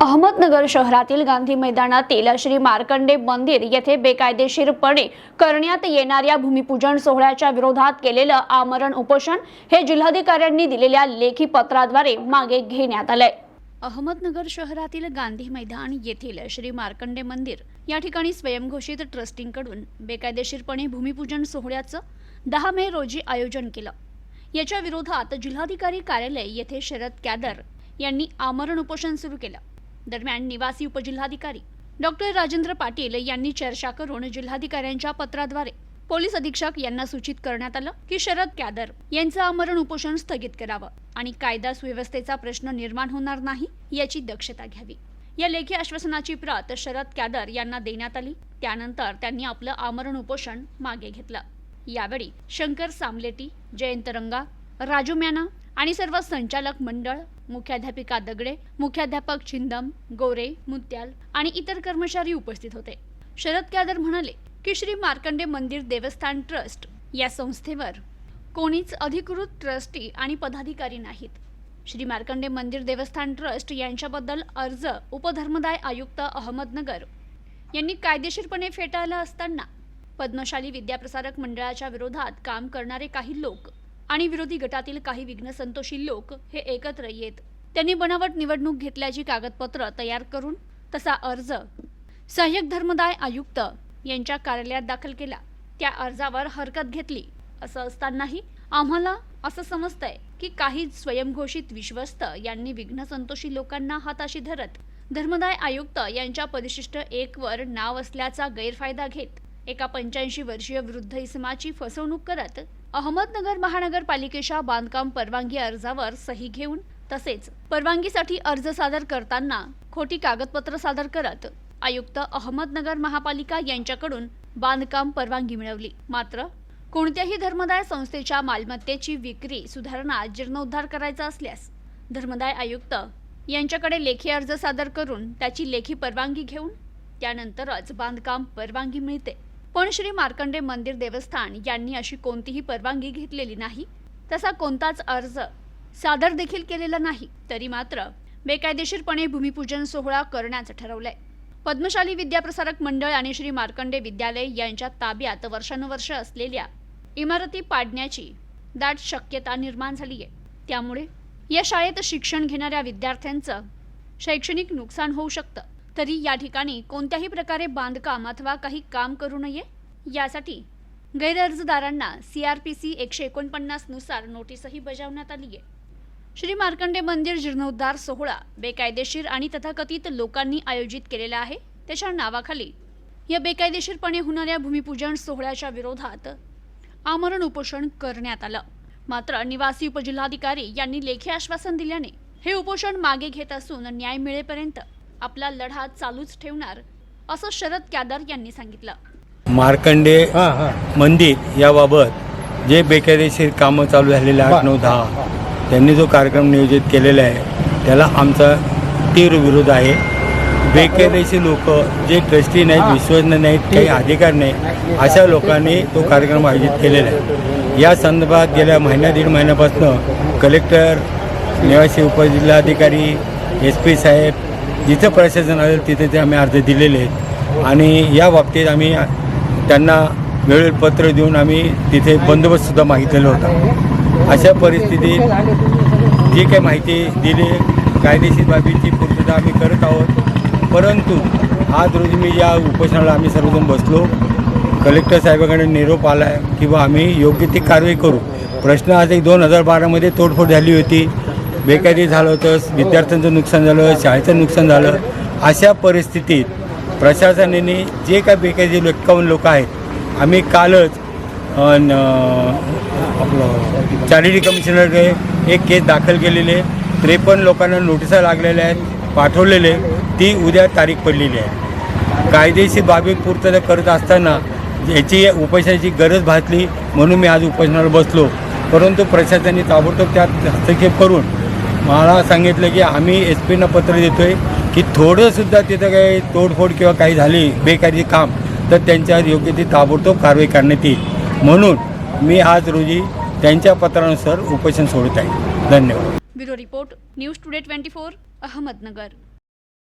अहमदनगर शहरातील गांधी मैदानातील श्री मार्कंडे मंदिर येथे बेकायदेशीरपणे करण्यात येणाऱ्या भूमिपूजन सोहळ्याच्या विरोधात केलेलं आमरण उपोषण हे जिल्हाधिकाऱ्यांनी दिलेल्या लेखी पत्राद्वारे मागे घेण्यात आलंय. अहमदनगर शहरातील गांधी मैदान येथील श्री मार्कंडे मंदिर या ठिकाणी स्वयंघोषित ट्रस्टींकडून बेकायदेशीरपणे भूमिपूजन सोहळ्याचं दहा मे रोजी आयोजन केलं. याच्या विरोधात जिल्हाधिकारी कार्यालय येथे शरद कॅदर यांनी आमरण उपोषण सुरू केलं. दरम्यान निवासी उपजिल्हाधिकारी डॉक्टर राजेंद्र पाटील यांनी चर्चा करून जिल्हाधिकाऱ्यांच्या पत्राद्वारे पोलीस अधीक्षक यांना सूचित करण्यात आलं की शरद कॅदर यांचं आमरण उपोषण स्थगित करावं आणि कायदा सुव्यवस्थेचा प्रश्न निर्माण होणार नाही याची दक्षता घ्यावी. या लेखी आश्वासनाची प्रत शरद कॅदर यांना देण्यात आली. त्यानंतर त्यांनी आपलं आमरण उपोषण मागे घेतलं. यावेळी शंकर सामलेटी जयंत रंगा राजू म्याना आणि सर्व संचालक मंडळ मुख्याध्यापिका दगडे मुख्याध्यापक छिंदम गोरे मुत्याल आणि इतर कर्मचारी उपस्थित होते. शरद कॅदर म्हणाले की श्री मार्कंडे मंदिर देवस्थान ट्रस्ट या संस्थेवर कोणीच अधिकृत ट्रस्टी आणि पदाधिकारी नाहीत. श्री मार्कंडे मंदिर देवस्थान ट्रस्ट यांच्याबद्दल अर्ज उपधर्मदाय आयुक्त अहमदनगर यांनी कायदेशीरपणे फेटाळला असताना पद्मशाली विद्याप्रसारक मंडळाच्या विरोधात काम करणारे काही लोक आणि विरोधी गटातील काही विघ्नसंतोषी लोक हे एकत्र येत. त्यांनी बनावट निवडणूक घेतल्याची कागदपत्र तयार करून तसा अर्ज सहाय्यक धर्मदाय आयुक्त यांच्या कार्यालयात दाखल केला. त्या अर्जावर हरकत घेतली. असं असतानाही आम्हाला असं समजतंय की काही स्वयंघोषित विश्वस्त यांनी विघ्नसंतोषी लोकांना हाताशी धरत धर्मदाय आयुक्त यांच्या परिशिष्ट एक वर नाव असल्याचा गैरफायदा घेत एका पंच्याऐंशी वर्षीय वृद्ध इसमाची फसवणूक करत अहमदनगर महानगरपालिकेच्या बांधकाम परवानगी अर्जावर सही घेऊन तसेच परवानगीसाठी अर्ज सादर करताना खोटी कागदपत्र सादर करत आयुक्त अहमदनगर महापालिका यांच्याकडून बांधकाम परवानगी मिळवली. मात्र कोणत्याही धर्मदाय संस्थेच्या मालमत्तेची विक्री सुधारणा जीर्णोद्धार करायचा असल्यास धर्मदाय आयुक्त यांच्याकडे लेखी अर्ज सादर करून त्याची लेखी परवानगी घेऊन त्यानंतरच बांधकाम परवानगी मिळते. पण श्री मार्कंडे मंदिर देवस्थान यांनी अशी कोणतीही परवानगी घेतलेली नाही. तसा कोणताच अर्ज सादर देखील केलेला नाही. तरी मात्र बेकायदेशीरपणे भूमिपूजन सोहळा करण्याचं ठरवलंय. पद्मशाली विद्याप्रसारक मंडळ आणि श्री मार्कंडे विद्यालय यांच्या ताब्यात वर्षानुवर्ष असलेल्या इमारती पाडण्याची दाट शक्यता निर्माण झाली आहे त्यामुळे या शाळेत शिक्षण घेणाऱ्या विद्यार्थ्यांचं शैक्षणिक नुकसान होऊ शकतं. तरी या ठिकाणी कोणत्याही प्रकारे बांधकाम अथवा काही काम करू नये? यासाठी गैरअर्जदारांना सी आर पी सी एकशे एकोणपन्नासनुसार नोटीसही बजावण्यात आली आहे श्री मार्कंडे मंदिर जीर्णोद्धार सोहळा बेकायदेशीर आणि तथाकथित लोकांनी आयोजित केलेला आहे. त्याच्या नावाखाली या बेकायदेशीरपणे होणाऱ्या भूमिपूजन सोहळ्याच्या विरोधात आमरण उपोषण करण्यात आलं. मात्र निवासी उपजिल्हाधिकारी यांनी लेखी आश्वासन दिल्याने हे उपोषण मागे घेत असून न्याय मिळेपर्यंत आपला लढा चालूच ठेवणार असं शरद कॅदर यांनी सांगितलं. मार्कंडे मंदिर याबाबत जे बेकायदेशीर कामं चालू झालेले आठ नऊ दहा त्यांनी जो कार्यक्रम नियोजित केलेला आहे त्याला आमचा तीव्र विरोध आहे. बेकायदेशीर लोक जे ट्रस्टी नाहीत विश्वसनीय नाहीत काही अधिकार नाही अशा लोकांनी तो कार्यक्रम आयोजित केलेला आहे. या संदर्भात गेल्या महिन्या दीड महिन्यापासून कलेक्टर निवासी उपजिल्हाधिकारी एस पी साहेब जिथं प्रशासन आलं तिथे ते आम्ही अर्ज दिलेले आहेत. आणि या बाबतीत आम्ही त्यांना वेळेवर पत्र देऊन आम्ही तिथे बंदोबस्तसुद्धा मागितलेला होता. अशा परिस्थितीत जी काही माहिती दिली कायदेशीर बाबीची पूर्तता आम्ही करत आहोत. परंतु आज रोजी मी या उपोषणाला आम्ही सर्वजण बसलो. कलेक्टर साहेबाकडे निरोप आला आहे किंवा आम्ही योग्य ती कारवाई करू. प्रश्न आज एक दोन हजार बारामध्ये तोडफोड झाली होती. बेकारी झालं होतं विद्यार्थ्यांचं नुकसान झालं शाळेचं नुकसान झालं. अशा परिस्थितीत प्रशासनाने जे काय बेकायदे एक्कावन्न लोक आहेत आम्ही कालच न, आपलं चॅरिटी कमिशनरकडे एक केस दाखल केलेली आहे. त्रेपन्न लोकांना नोटिसा लागलेल्या आहेत पाठवलेले ती उद्या तारीख पडलेली आहे. कायदेशीर बाबी पूर्तता करत असताना याची उपोषणाची गरज भासली म्हणून मी आज उपोषणाला बसलो. परंतु प्रशासनाने ताबडतोब त्यात हस्तक्षेप करून मला सांगितलं की आम्ही एस पीनं पत्र देतो आहे की थोडंसुद्धा तिथं काही तोडफोड किंवा काही झाली बेकारी काम तर त्यांच्यावर योग्य ती ताबडतोब कारवाई करण्यात येईल. म्हणून मी आज रोजी त्यांच्या पत्रानुसार उपोषण सोडत आहे. धन्यवाद. Bureau report news today twenty four Ahmednagar.